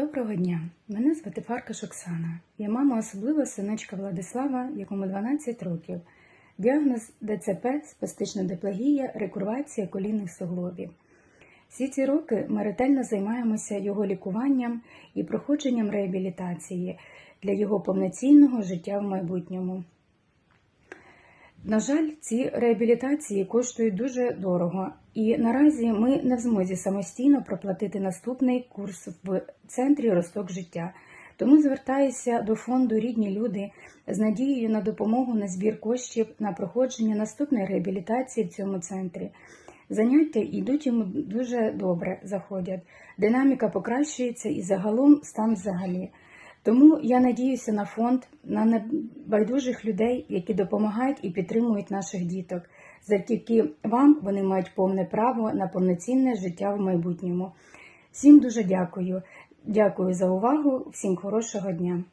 Доброго дня! Мене звати Фаркаш Оксана. Я мама особливого синочка Владислава, якому 12 років. Діагноз ДЦП, спастична диплегія, рекурвація колінних суглобів. Всі ці роки ми ретельно займаємося його лікуванням і проходженням реабілітації для його повноцінного життя в майбутньому. На жаль, ці реабілітації коштують дуже дорого, і наразі ми не в змозі самостійно проплатити наступний курс в центрі Росток життя. Тому звертаюся до фонду Рідні люди з надією на допомогу на збір коштів на проходження наступної реабілітації в цьому центрі. Заняття йдуть йому дуже добре, заходять. Динаміка покращується і загалом стан взагалі. Тому я надіюся на фонд, на небайдужих людей, які допомагають і підтримують наших діток. Завдяки вам вони мають повне право на повноцінне життя в майбутньому. Всім дуже дякую. Дякую за увагу, всім хорошого дня.